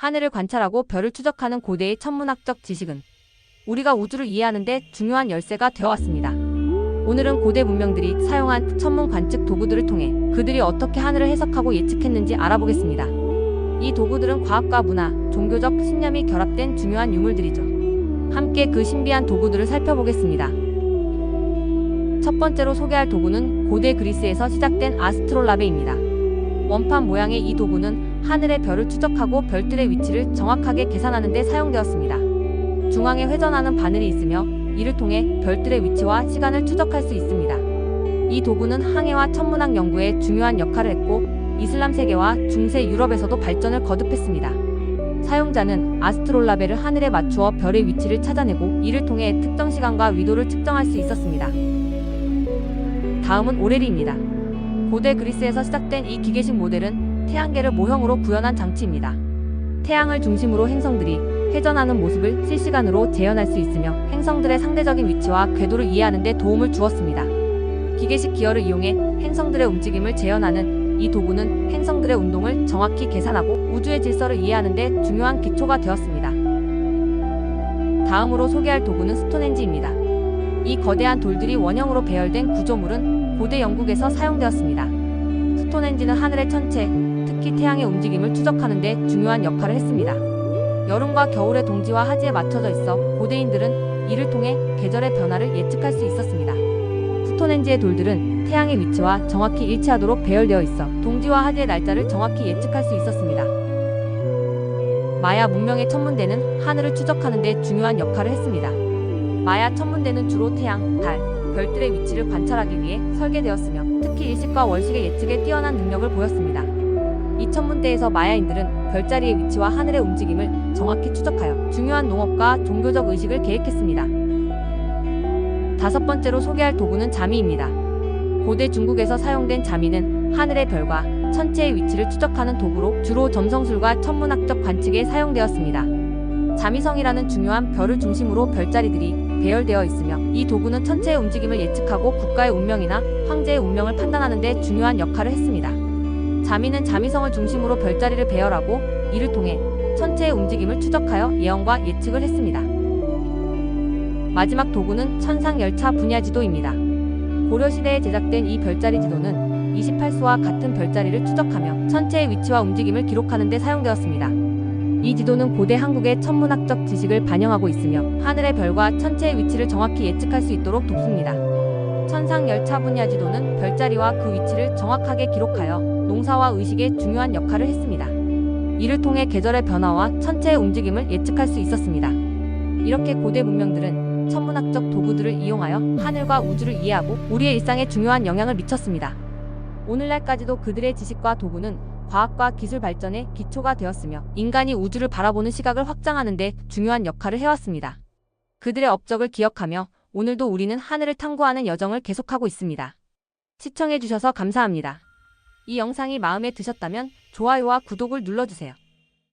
하늘을 관찰하고 별을 추적하는 고대의 천문학적 지식은 우리가 우주를 이해하는 데 중요한 열쇠가 되어왔습니다. 오늘은 고대 문명들이 사용한 천문 관측 도구들을 통해 그들이 어떻게 하늘을 해석하고 예측했는지 알아보겠습니다. 이 도구들은 과학과 문화, 종교적 신념이 결합된 중요한 유물들이죠. 함께 그 신비한 도구들을 살펴보겠습니다. 첫 번째로 소개할 도구는 고대 그리스에서 시작된 아스트롤라베입니다. 원판 모양의 이 도구는 하늘의 별을 추적하고 별들의 위치를 정확하게 계산하는 데 사용되었습니다. 중앙에 회전하는 바늘이 있으며 이를 통해 별들의 위치와 시간을 추적할 수 있습니다. 이 도구는 항해와 천문학 연구에 중요한 역할을 했고 이슬람 세계와 중세 유럽에서도 발전을 거듭했습니다. 사용자는 아스트롤라베를 하늘에 맞추어 별의 위치를 찾아내고 이를 통해 특정 시간과 위도를 측정할 수 있었습니다. 다음은 오레리입니다. 고대 그리스에서 시작된 이 기계식 모델은 태양계를 모형으로 구현한 장치입니다. 태양을 중심으로 행성들이 회전하는 모습을 실시간으로 재현할 수 있으며 행성들의 상대적인 위치와 궤도를 이해하는 데 도움을 주었습니다. 기계식 기어를 이용해 행성들의 움직임을 재현하는 이 도구는 행성들의 운동을 정확히 계산하고 우주의 질서를 이해하는 데 중요한 기초가 되었습니다. 다음으로 소개할 도구는 스톤헨지입니다. 이 거대한 돌들이 원형으로 배열된 구조물은 고대 영국에서 사용되었습니다. 스톤헨지는 하늘의 천체, 특히 태양의 움직임을 추적하는 데 중요한 역할을 했습니다. 여름과 겨울의 동지와 하지에 맞춰져 있어 고대인들은 이를 통해 계절의 변화를 예측할 수 있었습니다. 스톤헨지의 돌들은 태양의 위치와 정확히 일치하도록 배열되어 있어 동지와 하지의 날짜를 정확히 예측할 수 있었습니다. 마야 문명의 천문대는 하늘을 추적하는 데 중요한 역할을 했습니다. 마야 천문대는 주로 태양, 달, 별들의 위치를 관찰하기 위해 설계되었으며 특히 일식과 월식의 예측에 뛰어난 능력을 보였습니다. 이 천문대에서 마야인들은 별자리의 위치와 하늘의 움직임을 정확히 추적하여 중요한 농업과 종교적 의식을 계획했습니다. 다섯 번째로 소개할 도구는 자미입니다. 고대 중국에서 사용된 자미는 하늘의 별과 천체의 위치를 추적하는 도구로 주로 점성술과 천문학적 관측에 사용되었습니다. 자미성이라는 중요한 별을 중심으로 별자리들이 배열되어 있으며 이 도구는 천체의 움직임을 예측하고 국가의 운명이나 황제의 운명을 판단하는 데 중요한 역할을 했습니다. 자미는 자미성을 중심으로 별자리를 배열하고 이를 통해 천체의 움직임을 추적하여 예언과 예측을 했습니다. 마지막 도구는 천상열차 분야지도입니다. 고려시대에 제작된 이 별자리 지도는 28수와 같은 별자리를 추적하며 천체의 위치와 움직임을 기록하는 데 사용되었습니다. 이 지도는 고대 한국의 천문학적 지식을 반영하고 있으며 하늘의 별과 천체의 위치를 정확히 예측할 수 있도록 돕습니다. 천상열차 분야 지도는 별자리와 그 위치를 정확하게 기록하여 농사와 의식에 중요한 역할을 했습니다. 이를 통해 계절의 변화와 천체의 움직임을 예측할 수 있었습니다. 이렇게 고대 문명들은 천문학적 도구들을 이용하여 하늘과 우주를 이해하고 우리의 일상에 중요한 영향을 미쳤습니다. 오늘날까지도 그들의 지식과 도구는 과학과 기술 발전의 기초가 되었으며 인간이 우주를 바라보는 시각을 확장하는 데 중요한 역할을 해왔습니다. 그들의 업적을 기억하며 오늘도 우리는 하늘을 탐구하는 여정을 계속하고 있습니다. 시청해주셔서 감사합니다. 이 영상이 마음에 드셨다면 좋아요와 구독을 눌러주세요.